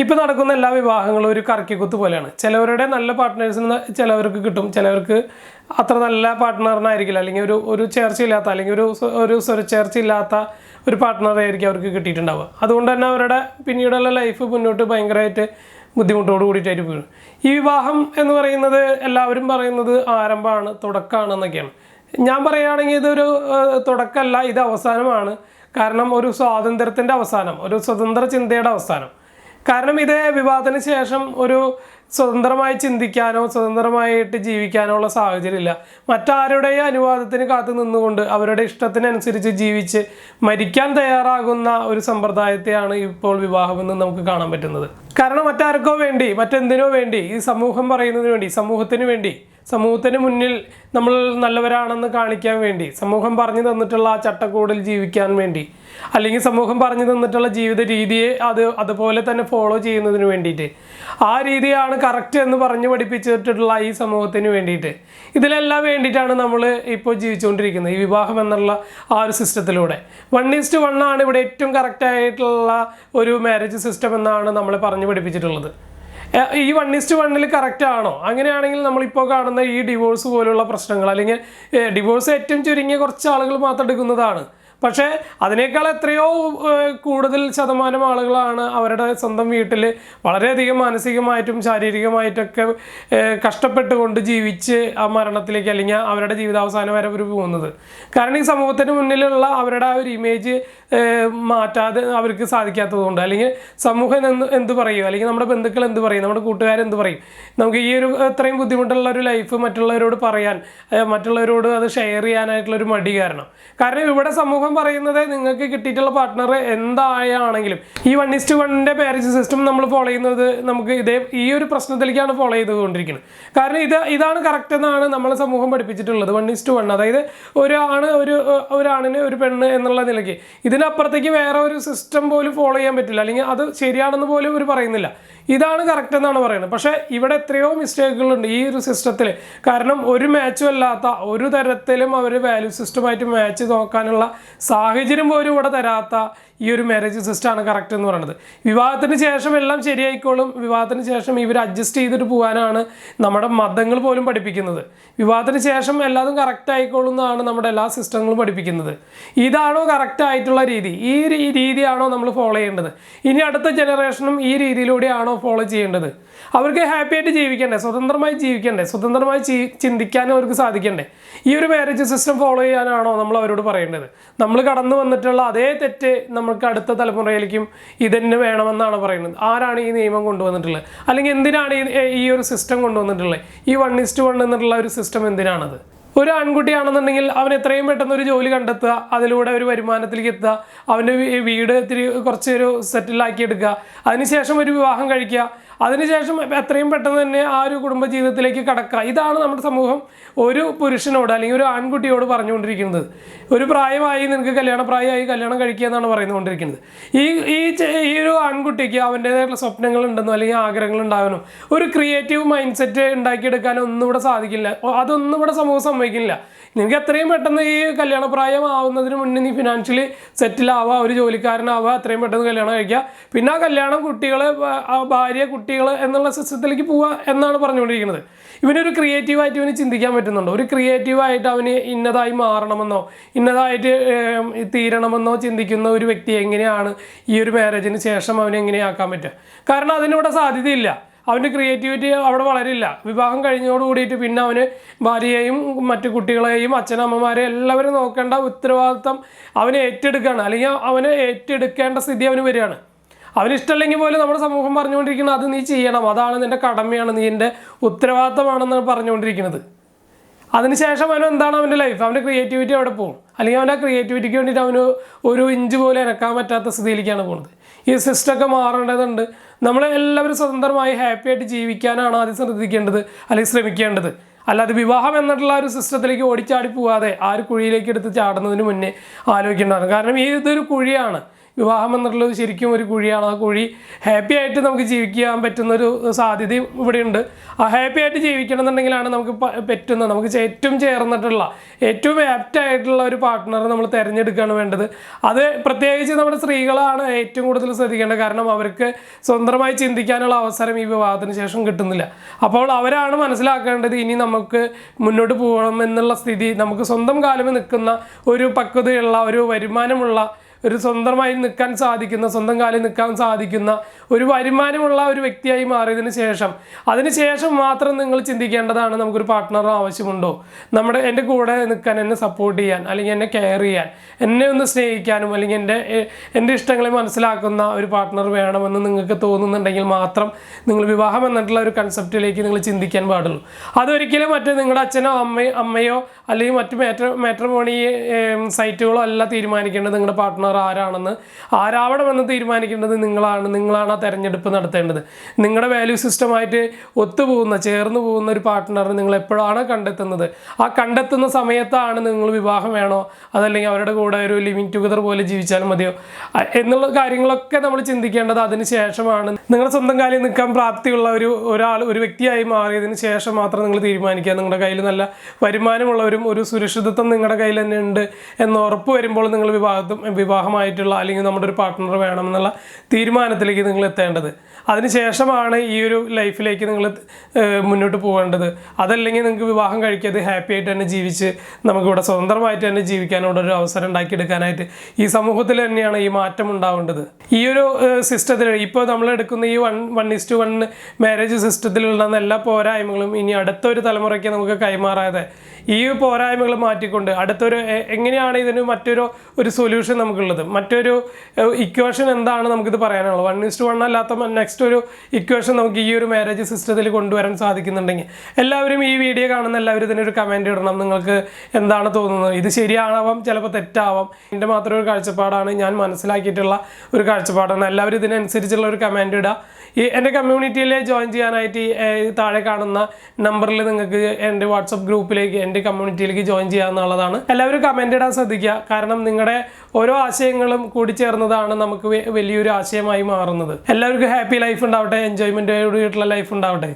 ഇപ്പം നടക്കുന്ന എല്ലാ വിവാഹങ്ങളും ഒരു കറക്കിക്കുത്ത് പോലെയാണ്. ചിലവരുടെ നല്ല പാർട്ട്നേഴ്സിന് ചിലവർക്ക് കിട്ടും. ചിലവർക്ക് അത്ര നല്ല പാർട്ട്ണറിനായിരിക്കില്ല അല്ലെങ്കിൽ ഒരു ഒരു ചേർച്ചയില്ലാത്ത അല്ലെങ്കിൽ ഒരു ഒരു ഒരു സ്വരച്ചേർച്ചയില്ലാത്ത ഒരു പാർട്ട്ണറായിരിക്കും അവർക്ക് കിട്ടിയിട്ടുണ്ടാവുക. അതുകൊണ്ട് തന്നെ അവരുടെ പിന്നീടുള്ള ലൈഫ് മുന്നോട്ട് ഭയങ്കരമായിട്ട് ബുദ്ധിമുട്ടോട് കൂടിയിട്ടായിട്ട് വീഴും ഈ വിവാഹം എന്ന് പറയുന്നത് എല്ലാവരും പറയുന്നത് ആരംഭമാണ് തുടക്കമാണ് എന്നൊക്കെയാണ് ഞാൻ പറയുകയാണെങ്കിൽ ഇതൊരു തുടക്കമല്ല ഇത് അവസാനമാണ്. കാരണം ഒരു സ്വാതന്ത്ര്യത്തിന്റെ അവസാനം ഒരു സ്വതന്ത്ര ചിന്തയുടെ അവസാനം. കാരണം ഇത് വിവാഹത്തിന് ശേഷം ഒരു സ്വതന്ത്രമായി ചിന്തിക്കാനോ സ്വതന്ത്രമായിട്ട് ജീവിക്കാനോ ഉള്ള സാഹചര്യമില്ല. മറ്റാരുടെയും അനുവാദത്തിന് കാത്തു നിന്നുകൊണ്ട് അവരുടെ ഇഷ്ടത്തിനനുസരിച്ച് ജീവിച്ച് മരിക്കാൻ തയ്യാറാകുന്ന ഒരു സമ്പ്രദായത്തെയാണ് ഇപ്പോൾ വിവാഹമെന്ന് നമുക്ക് കാണാൻ പറ്റുന്നത്. കാരണം മറ്റാർക്കോ വേണ്ടി മറ്റെന്തിനോ വേണ്ടി ഈ സമൂഹം പറയുന്നതിന് വേണ്ടി സമൂഹത്തിന് വേണ്ടി സമൂഹത്തിന് മുന്നിൽ നമ്മൾ നല്ലവരാണെന്ന് കാണിക്കാൻ വേണ്ടി സമൂഹം പറഞ്ഞു തന്നിട്ടുള്ള ആ ചട്ടക്കൂടിൽ ജീവിക്കാൻ വേണ്ടി അല്ലെങ്കിൽ സമൂഹം പറഞ്ഞു തന്നിട്ടുള്ള ജീവിത രീതിയെ അത് അതുപോലെ തന്നെ ഫോളോ ചെയ്യുന്നതിന് വേണ്ടിയിട്ട് ആ രീതിയാണ് കറക്റ്റ് എന്ന് പറഞ്ഞു പഠിപ്പിച്ചിട്ടുള്ള ഈ സമൂഹത്തിന് വേണ്ടിയിട്ട്. ഇതിലെല്ലാം വേണ്ടിയിട്ടാണ് നമ്മൾ ഇപ്പോൾ ജീവിച്ചുകൊണ്ടിരിക്കുന്നത് ഈ വിവാഹം എന്നുള്ള ആ ഒരു സിസ്റ്റത്തിലൂടെ വൺ ഈസ്റ്റ് വൺ ആണ് ഇവിടെ ഏറ്റവും കറക്റ്റായിട്ടുള്ള ഒരു മാരേജ് സിസ്റ്റം എന്നാണ് നമ്മളെ പറഞ്ഞു പഠിപ്പിച്ചിട്ടുള്ളത്. ഈ വൺ ഇസ്റ്റ് വണ്ണിൽ കറക്റ്റ് ആണോ? അങ്ങനെയാണെങ്കിൽ നമ്മളിപ്പോൾ കാണുന്ന ഈ ഡിവോഴ്സ് പോലുള്ള പ്രശ്നങ്ങൾ അല്ലെങ്കിൽ ഡിവോഴ്സ് ഏറ്റവും ചുരുങ്ങിയ കുറച്ച് ആളുകൾ മാത്രം എടുക്കുന്നതാണ്. പക്ഷേ അതിനേക്കാൾ എത്രയോ കൂടുതൽ ശതമാനം ആളുകളാണ് അവരുടെ സ്വന്തം വീട്ടിൽ വളരെയധികം മാനസികമായിട്ടും ശാരീരികമായിട്ടൊക്കെ കഷ്ടപ്പെട്ടുകൊണ്ട് ജീവിച്ച് ആ മരണത്തിലേക്ക് അല്ലെങ്കിൽ അവരുടെ ജീവിതാവസാനം വരെ അവർ പോകുന്നത്. കാരണം ഈ സമൂഹത്തിന് മുന്നിലുള്ള അവരുടെ ആ ഒരു ഇമേജ് മാറ്റാതെ അവർക്ക് സാധിക്കാത്തതുകൊണ്ട്. അല്ലെങ്കിൽ സമൂഹം എന്ത് എന്ത് പറയും? അല്ലെങ്കിൽ നമ്മുടെ ബന്ധുക്കൾ എന്ത് പറയും? നമ്മുടെ കൂട്ടുകാർ എന്ത് പറയും? നമുക്ക് ഈ ഒരു ഇത്രയും ബുദ്ധിമുട്ടുള്ള ഒരു ലൈഫ് മറ്റുള്ളവരോട് പറയാൻ മറ്റുള്ളവരോട് അത് ഷെയർ ചെയ്യാനായിട്ടുള്ള ഒരു മടി കാരണം. കാരണം ഇവിടെ സമൂഹം പറയുന്നത് നിങ്ങൾക്ക് കിട്ടിയിട്ടുള്ള പാർട്ട്ണർ എന്തായാണെങ്കിലും. ഈ വൺ ഇസ്റ്റ് വണ്ണിന്റെ മാരേജ് സിസ്റ്റം നമ്മൾ ഫോളോ ചെയ്യുന്നത് നമുക്ക് ഇതേ ഈ ഒരു പ്രശ്നത്തിലേക്കാണ് ഫോളോ ചെയ്തുകൊണ്ടിരിക്കുന്നത്. കാരണം ഇത് ഇതാണ് കറക്റ്റ് എന്നാണ് നമ്മളെ സമൂഹം പഠിപ്പിച്ചിട്ടുള്ളത്. വൺ ഇസ്റ്റ് വൺ അതായത് ഒരു ഏഹ് ഒരാണിന് ഒരു പെണ്ണ് എന്നുള്ള നിലയ്ക്ക്. ഇതിനപ്പുറത്തേക്ക് വേറെ ഒരു സിസ്റ്റം പോലും ഫോളോ ചെയ്യാൻ പറ്റില്ല. അല്ലെങ്കിൽ അത് ശരിയാണെന്ന് പോലും ഇവർ പറയുന്നില്ല. ഇതാണ് കറക്റ്റ് എന്നാണ് പറയുന്നത്. പക്ഷേ ഇവിടെ എത്രയോ മിസ്റ്റേക്കുകളുണ്ട് ഈ ഒരു സിസ്റ്റത്തിൽ കാരണം ഒരു മാച്ചും അല്ലാത്ത ഒരു തരത്തിലും അവർ വാല്യൂ സിസ്റ്റമായിട്ട് മാച്ച് നോക്കാനുള്ള സാഹചര്യം പോലും ഇവിടെ തരാത്ത ഈ ഒരു മാരേജ് സിസ്റ്റമാണ് കറക്റ്റ് എന്ന് പറയുന്നത് വിവാഹത്തിന് ശേഷം എല്ലാം ശരിയായിക്കോളും. വിവാഹത്തിന് ശേഷം ഇവർ അഡ്ജസ്റ്റ് ചെയ്തിട്ട് പോകാനാണ് നമ്മുടെ മതങ്ങൾ പോലും പഠിപ്പിക്കുന്നത്. വിവാഹത്തിന് ശേഷം എല്ലാതും കറക്റ്റ് ആയിക്കോളും എന്നാണ് നമ്മുടെ എല്ലാ സിസ്റ്റങ്ങളും പഠിപ്പിക്കുന്നത്. ഇതാണോ കറക്റ്റ് ആയിട്ടുള്ള രീതി? ഈ രീതിയാണോ നമ്മൾ ഫോളോ ചെയ്യേണ്ടത്? ഇനി അടുത്ത ജനറേഷനും ഈ രീതിയിലൂടെയാണോ ഫോളോ ചെയ്യേണ്ടത്? അവർക്ക് ഹാപ്പി ആയിട്ട് ജീവിക്കണ്ടേ? സ്വതന്ത്രമായി ജീവിക്കണ്ടേ? സ്വതന്ത്രമായി ചിന്തിക്കാനും അവർക്ക് സാധിക്കണ്ടേ? ഈ ഒരു മാരേജ് സിസ്റ്റം ഫോളോ ചെയ്യാനാണോ നമ്മൾ അവരോട് പറയേണ്ടത്? നമ്മൾ കടന്നു വന്നിട്ടുള്ള അതേ തെറ്റ് നമുക്ക് അടുത്ത തലമുറയിലേക്കും ഇതന്നെ വേണമെന്നാണ് പറയുന്നത്. ആരാണ് ഈ നിയമം കൊണ്ടുവന്നിട്ടുള്ളത്? അല്ലെങ്കിൽ എന്തിനാണ് ഈ ഒരു സിസ്റ്റം കൊണ്ടുവന്നിട്ടുള്ളത്? ഈ വൺ ഇസ്റ്റ് വൺ എന്നുള്ള ഒരു സിസ്റ്റം എന്തിനാണത്? ഒരു ആൺകുട്ടിയാണെന്നുണ്ടെങ്കിൽ അവൻ എത്രയും പെട്ടെന്ന് ഒരു ജോലി കണ്ടെത്തുക അതിലൂടെ ഒരു വരുമാനത്തിലേക്ക് എത്തുക അവന്റെ വീട് ഇത്തിരി കുറച്ചൊരു സെറ്റിലാക്കി എടുക്കുക അതിനുശേഷം ഒരു വിവാഹം കഴിക്കുക അതിനുശേഷം എത്രയും പെട്ടെന്ന് തന്നെ ആ ഒരു കുടുംബ ജീവിതത്തിലേക്ക് കടക്കുക. ഇതാണ് നമ്മുടെ സമൂഹം ഒരു പുരുഷനോട് അല്ലെങ്കിൽ ഒരു ആൺകുട്ടിയോട് പറഞ്ഞുകൊണ്ടിരിക്കുന്നത്. ഒരു പ്രായമായി നിനക്ക് കല്യാണ പ്രായമായി കല്യാണം കഴിക്കുക എന്നാണ് പറയുന്നുകൊണ്ടിരിക്കുന്നത്. ഈ ഈ ഈ ഒരു ആൺകുട്ടിക്ക് അവന്റേതായിട്ടുള്ള സ്വപ്നങ്ങൾ ഉണ്ടെന്നോ അല്ലെങ്കിൽ ആഗ്രഹങ്ങൾ ഉണ്ടാകാനോ ഒരു ക്രിയേറ്റീവ് മൈൻഡ് സെറ്റ് ഉണ്ടാക്കിയെടുക്കാനോ ഒന്നും ഇവിടെ സാധിക്കില്ല. അതൊന്നും ഇവിടെ സമൂഹം സമ്മതിക്കില്ല. നിനക്ക് എത്രയും പെട്ടെന്ന് ഈ കല്യാണ പ്രായമാവുന്നതിന് മുന്നേ നീ ഫിനാൻഷ്യലി സെറ്റിൽ ആവുക ഒരു ജോലിക്കാരനാവുക എത്രയും പെട്ടെന്ന് കല്യാണം കഴിക്കുക. പിന്നെ ആ കല്യാണം കുട്ടികളെ ഭാര്യ കുട്ടികൾ എന്നുള്ള സിസ്റ്റത്തിലേക്ക് പോവുക എന്നാണ് പറഞ്ഞുകൊണ്ടിരിക്കുന്നത്. ഇവനൊരു ക്രിയേറ്റീവായിട്ട് ഇവന് ചിന്തിക്കാൻ പറ്റുന്നുണ്ടോ. ഒരു ക്രിയേറ്റീവായിട്ട് അവന് ഇന്നതായി മാറണമെന്നോ ഇന്നതായിട്ട് തീരണമെന്നോ ചിന്തിക്കുന്ന ഒരു വ്യക്തി എങ്ങനെയാണ് ഈ ഒരു മാരേജിന് ശേഷം അവനെ എങ്ങനെയാക്കാൻ പറ്റുക? കാരണം അതിനിവിടെ സാധ്യതയില്ല. അവന്റെ ക്രിയേറ്റിവിറ്റി അവിടെ വളരില്ല. വിവാഹം കഴിഞ്ഞോട് കൂടിയിട്ട് പിന്നെ അവന് ഭാര്യയെയും മറ്റു കുട്ടികളെയും അച്ഛനമ്മമാരെയും എല്ലാവരും നോക്കേണ്ട ഉത്തരവാദിത്തം അവനെ ഏറ്റെടുക്കുകയാണ്. അല്ലെങ്കിൽ അവന് ഏറ്റെടുക്കേണ്ട സ്ഥിതി അവന് വരികയാണ്. അവന് ഇഷ്ടമല്ലെങ്കിൽ പോലും നമ്മുടെ സമൂഹം പറഞ്ഞുകൊണ്ടിരിക്കുന്നത് അത് നീ ചെയ്യണം അതാണ് നിന്റെ കടമയാണ് നീ എന്റെ ഉത്തരവാദിത്തമാണെന്നാണ് പറഞ്ഞുകൊണ്ടിരിക്കുന്നത്. അതിനുശേഷം അവൻ എന്താണ് അവന്റെ ലൈഫ് അവന്റെ ക്രിയേറ്റിവിറ്റി അവിടെ പോകും. അല്ലെങ്കിൽ അവന്റെ ക്രിയേറ്റിവിറ്റിക്ക് വേണ്ടിയിട്ട് അവന് ഒരു ഇഞ്ച് പോലും ഇറക്കാൻ പറ്റാത്ത സ്ഥിതിയിലേക്കാണ് പോകുന്നത്. ഈ സിസ്റ്റമൊക്കെ മാറേണ്ടതുണ്ട്. നമ്മൾ എല്ലാവരും സ്വതന്ത്രമായി ഹാപ്പി ആയിട്ട് ജീവിക്കാനാണ് ആദ്യം ശ്രദ്ധിക്കേണ്ടത് അല്ലെങ്കിൽ ശ്രമിക്കേണ്ടത്. അല്ലാതെ വിവാഹം എന്നിട്ടുള്ള ഒരു സിസ്റ്റത്തിലേക്ക് ഓടിച്ചാടി പോകാതെ ആ ഒരു കുഴിയിലേക്ക് എടുത്ത് ചാടുന്നതിന് മുന്നേ ആലോചിക്കേണ്ടതാണ്. കാരണം ഈ ഇതൊരു കുഴിയാണ്. വിവാഹം എന്നുള്ളത് ശരിക്കും ഒരു കുഴിയാണ്. ആ കുഴി ഹാപ്പി ആയിട്ട് നമുക്ക് ജീവിക്കാൻ പറ്റുന്ന ഒരു സാധ്യതയും ഇവിടെയുണ്ട്. ആ ഹാപ്പി ആയിട്ട് ജീവിക്കണം എന്നുണ്ടെങ്കിലാണ് നമുക്ക് പറ്റുന്നത്. പറ്റുന്ന നമുക്ക് ഏറ്റവും ചേർന്നിട്ടുള്ള ഏറ്റവും ആപ്റ്റ് ആയിട്ടുള്ള ഒരു പാർട്ട്ണറെ നമ്മൾ തിരഞ്ഞെടുക്കുകയാണ് വേണ്ടത്. അത് പ്രത്യേകിച്ച് നമ്മുടെ സ്ത്രീകളാണ് ഏറ്റവും കൂടുതൽ ശ്രദ്ധിക്കേണ്ടത്. കാരണം അവർക്ക് സ്വന്തമായി ചിന്തിക്കാനുള്ള അവസരം ഈ വിവാഹത്തിന് ശേഷം കിട്ടുന്നില്ല. അപ്പോൾ അവരാണ് മനസ്സിലാക്കേണ്ടത് ഇനി നമുക്ക് മുന്നോട്ട് പോകണം എന്നുള്ള സ്ഥിതി. നമുക്ക് സ്വന്തം കാലം നിൽക്കുന്ന ഒരു പക്വതയുള്ള ഒരു വരുമാനമുള്ള ഒരു സ്വന്തമായി നിൽക്കാൻ സാധിക്കുന്ന സ്വന്തം കാലിൽ നിൽക്കാൻ സാധിക്കുന്ന ഒരു വരുമാനമുള്ള ഒരു വ്യക്തിയായി മാറിയതിന് ശേഷം അതിന് ശേഷം മാത്രം നിങ്ങൾ ചിന്തിക്കേണ്ടതാണ് നമുക്കൊരു പാർട്ട്ണർ ആവശ്യമുണ്ടോ? നമ്മുടെ എന്റെ കൂടെ നിൽക്കാൻ എന്നെ സപ്പോർട്ട് ചെയ്യാൻ അല്ലെങ്കിൽ എന്നെ കെയർ ചെയ്യാൻ എന്നെ ഒന്ന് സ്നേഹിക്കാനും അല്ലെങ്കിൽ എന്റെ എന്റെ ഇഷ്ടങ്ങളെ മനസ്സിലാക്കുന്ന ഒരു പാർട്ട്ണർ വേണമെന്ന് നിങ്ങൾക്ക് തോന്നുന്നുണ്ടെങ്കിൽ മാത്രം നിങ്ങൾ വിവാഹം എന്നിട്ടുള്ള ഒരു കൺസെപ്റ്റിലേക്ക് നിങ്ങൾ ചിന്തിക്കാൻ പാടുള്ളൂ. അതൊരിക്കലും മറ്റേ നിങ്ങളുടെ അച്ഛനോ അമ്മയോ അമ്മയോ അല്ലെങ്കിൽ മറ്റു മാറ്റ മാട്രിമോണി സൈറ്റുകളോ അല്ല തീരുമാനിക്കേണ്ടത് നിങ്ങളുടെ പാർട്ട്ണർ ആരാണെന്ന് ആരാവണമെന്ന് തീരുമാനിക്കേണ്ടത് നിങ്ങളാണ്. നിങ്ങളാണ് ആ തെരഞ്ഞെടുപ്പ് നടത്തേണ്ടത്. നിങ്ങളുടെ വാല്യൂ സിസ്റ്റമായിട്ട് ഒത്തുപോകുന്ന ചേർന്ന് പോകുന്ന ഒരു പാർട്ട്ണറിനെ നിങ്ങൾ എപ്പോഴാണ് കണ്ടെത്തുന്നത്? ആ കണ്ടെത്തുന്ന സമയത്താണ് നിങ്ങൾ വിവാഹം വേണോ? അതല്ലെങ്കിൽ അവരുടെ കൂടെ ഒരു ലിവിങ് ടുഗദർ പോലെ ജീവിച്ചാലും മതിയോ? എന്നുള്ള കാര്യങ്ങളൊക്കെ നമ്മൾ ചിന്തിക്കേണ്ടത് അതിന് ശേഷമാണ്. നിങ്ങളുടെ സ്വന്തം കാലിൽ നിൽക്കാൻ പ്രാപ്തിയുള്ള ഒരു ഒരാൾ ഒരു വ്യക്തിയായി മാറിയതിന് ശേഷം മാത്രം നിങ്ങൾ തീരുമാനിക്കുക. നിങ്ങളുടെ കയ്യിൽ നല്ല വരുമാനമുള്ളവരും ഒരു സുരക്ഷിതത്വം നിങ്ങളുടെ കയ്യിൽ തന്നെ ഉണ്ട് എന്ന് ഉറപ്പ് വരുമ്പോൾ നിങ്ങൾ വിവാഹത്തും വിവാഹമായിട്ടുള്ള അല്ലെങ്കിൽ നമ്മുടെ ഒരു പാർട്ട്ണർ വേണമെന്നുള്ള തീരുമാനത്തിലേക്ക് നിങ്ങൾ എത്തേണ്ടത്. അതിനുശേഷമാണ് ഈ ഒരു ലൈഫിലേക്ക് നിങ്ങൾ മുന്നോട്ട് പോകേണ്ടത്. അതല്ലെങ്കിൽ നിങ്ങൾക്ക് വിവാഹം കഴിക്കാതെ ഹാപ്പി ആയിട്ട് തന്നെ ജീവിച്ച് നമുക്കിവിടെ സ്വതന്ത്രമായിട്ട് തന്നെ ജീവിക്കാനുള്ള ഒരു അവസരം ഉണ്ടാക്കിയെടുക്കാനായിട്ട് ഈ സമൂഹത്തിൽ തന്നെയാണ് ഈ മാറ്റം ഉണ്ടാവേണ്ടത്. ഈ ഒരു സിസ്റ്റത്തിൽ ഇപ്പോൾ നമ്മൾ എടുക്കുന്ന ഈ one one is to one marriage സിസ്റ്റത്തിലുള്ള എല്ലാ പോരായ്മകളും ഇനി അടുത്ത ഒരു തലമുറയ്ക്ക് നമുക്ക് കൈമാറാതെ ഈ പോരായ്മകൾ മാറ്റിക്കൊണ്ട് അടുത്തൊരു എങ്ങനെയാണ് ഇതിന് മറ്റൊരു ഒരു സൊല്യൂഷൻ നമുക്കുള്ളത്? മറ്റൊരു ഇക്വേഷൻ എന്താണ് നമുക്കിത് പറയാനുള്ളത്? വൺ ഇസ് ടു വൺ അല്ലാത്ത നെക്സ്റ്റ് ഒരു ഇക്വേഷൻ നമുക്ക് ഈ ഒരു മാരേജ് സിസ്റ്റത്തിൽ കൊണ്ടുവരാൻ സാധിക്കുന്നുണ്ടെങ്കിൽ. എല്ലാവരും ഈ വീഡിയോ കാണുന്ന എല്ലാവരും ഇതിനൊരു കമന്റ് ഇടണം. നിങ്ങൾക്ക് എന്താണ് തോന്നുന്നത്? ഇത് ശരിയാവാം ചിലപ്പോൾ തെറ്റാവാം. എന്റെ മാത്രം ഒരു കാഴ്ചപ്പാടാണ് ഞാൻ മനസ്സിലാക്കിയിട്ടുള്ള ഒരു കാഴ്ചപ്പാടാണ്. എല്ലാവരും ഇതിനനുസരിച്ചുള്ള ഒരു കമന്റ് ഇടുക ഈ എന്റെ കമ്മ്യൂണിറ്റിയിൽ ജോയിൻ ചെയ്യാനായിട്ട് താഴെ കാണുന്ന നമ്പറിൽ നിങ്ങൾക്ക് എന്റെ വാട്സപ്പ് ഗ്രൂപ്പിലേക്ക് എന്റെ കമ്മ്യൂണിറ്റിയിലേക്ക് ജോയിൻ ചെയ്യാവുന്നതാണ് എല്ലാവരും കമന്റ് ഇടാൻ ശ്രദ്ധിക്കുക. കാരണം നിങ്ങളുടെ ഓരോ ആശയങ്ങളും കൂടി ചേർന്നതാണ് നമുക്ക് വലിയൊരു ആശയമായി മാറുന്നത്. എല്ലാവർക്കും ഹാപ്പി ലൈഫ് ഉണ്ടാവട്ടെ എൻജോയ്മെന്റോടുകൂടിയിട്ടുള്ള ലൈഫ് ഉണ്ടാവട്ടെ.